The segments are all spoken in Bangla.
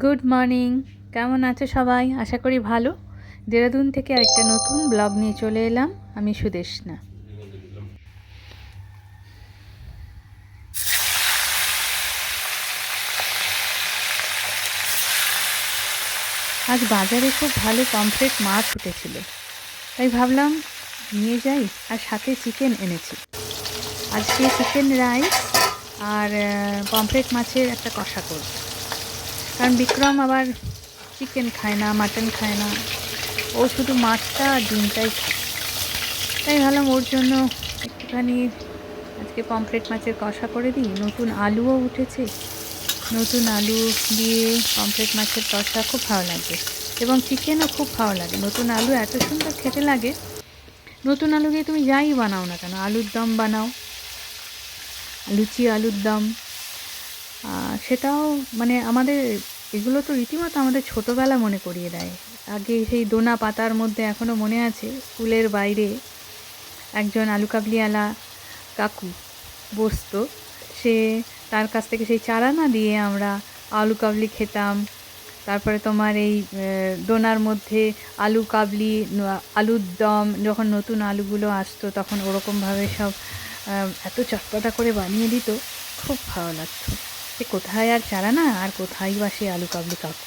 গুড মর্নিং কেমন আছো সবাই? আশা করি ভালো। দেরাদুন থেকে আরেকটা নতুন ব্লগ নিয়ে চলে এলাম। আমি সুদেশনা আজ বাজারে খুব ভালো পমফ্রেট মাছ উঠেছিল। তাই ভাবলাম নিয়ে যাই আর সাথে চিকেন এনেছি। আজকে চিকেন রাইস আর পমফ্রেট মাছের একটা কষা করব। কারণ বিক্রম আবার চিকেন খায় না মাটন খায় না। ও শুধু মাছটা আর ডিমটাই খায়। তাই ভাবলাম ওর জন্য একটুখানি আজকে পমফ্রেট মাছের কষা করে দিই। নতুন আলুও উঠেছে। নতুন আলু দিয়ে পমফ্রেট মাছের কষা খুব ভালো লাগে। এবং চিকেনও খুব ভালো লাগে। নতুন আলু এত সুন্দর খেতে লাগে। নতুন আলু দিয়ে তুমি যাই বানাও না কেন? আলুর দম বানাও। লুচি আলুর দম। সেটাও মানে আমাদের, এগুলো তো রীতিমতো আমাদের ছোটোবেলা মনে করিয়ে দেয়। আগে সেই দোনা পাতার মধ্যে এখনও মনে আছে, স্কুলের বাইরে একজন আলু কাবলিওয়ালা কাকু বসতো। সে তার কাছ থেকে সেই চারা না দিয়ে আমরা আলু কাবলি খেতাম। তারপরে তোমার এই দোনার মধ্যে আলু কাবলি আলুর দম, যখন নতুন আলুগুলো আসতো তখন ওরকমভাবে সব এত চটপটা করে বানিয়ে দিত, খুব ভালো লাগতো। সে কোথায় আর চারা না আর কোথায় বা সে আলু কাবলি কাকু?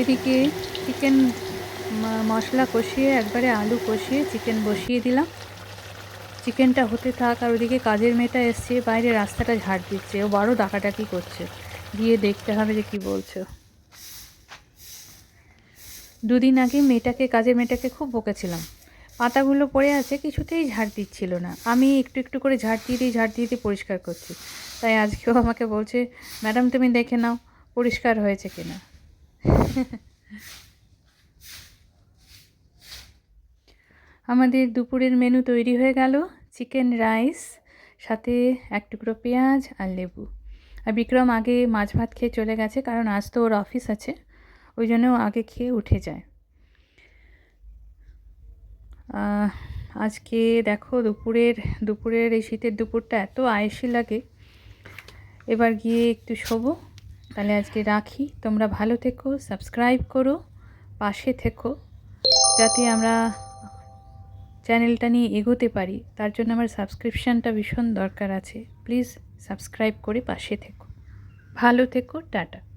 এদিকে চিকেন মশলা কষিয়ে, একবারে আলু কষিয়ে চিকেন বসিয়ে দিলাম। চিকেনটা হতে থাক আর ওদিকে কাজের মেয়েটা এসছে, বাইরে রাস্তাটা ঝাড় দিচ্ছে। ও বড় ডাকাডাকি করছে। গিয়ে দেখতে হবে যে কি বলছো। দুদিন আগে মেয়েটাকে, কাজের মেয়েটাকে খুব বকেছিলাম। পাতাগুলো পড়ে আছে, কিছুতেই ঝাড় দিচ্ছিল না। আমি একটু একটু করে ঝাড় দিয়ে দিয়ে, ঝাড় দিয়ে দিয়ে পরিষ্কার করছি। তাই আজকেও আমাকে বলছে, ম্যাডাম, তুমি দেখে নাও, পরিষ্কার হয়েছে কিনা? আমাদের দুপুরের মেনু তৈরি হয়ে গেল। চিকেন রাইস, সাথে এক টুকরো পেঁয়াজ আর লেবু। আর বিক্রম আগে মাছ ভাত খেয়ে চলে গেছে, কারণ আজ তো ওর অফিস আছে, ওই জন্য আগে খেয়ে উঠে যায়। আজকে দেখো দুপুরের দুপুরের এই শীতের দুপুরটা এত আয়েসি লাগে। এবার গিয়ে একটু শোবো, তাহলে আজকে রাখি। তোমরা ভালো থেকো, সাবস্ক্রাইব করো, পাশে থেকো, যাতে আমরা চ্যানেলটা নিয়ে এগোতে পারি, তার জন্য আমার সাবস্ক্রিপশানটা ভীষণ দরকার আছে। প্লিজ সাবস্ক্রাইব করে পাশে থেকো। ভালো থেকো, টাটা।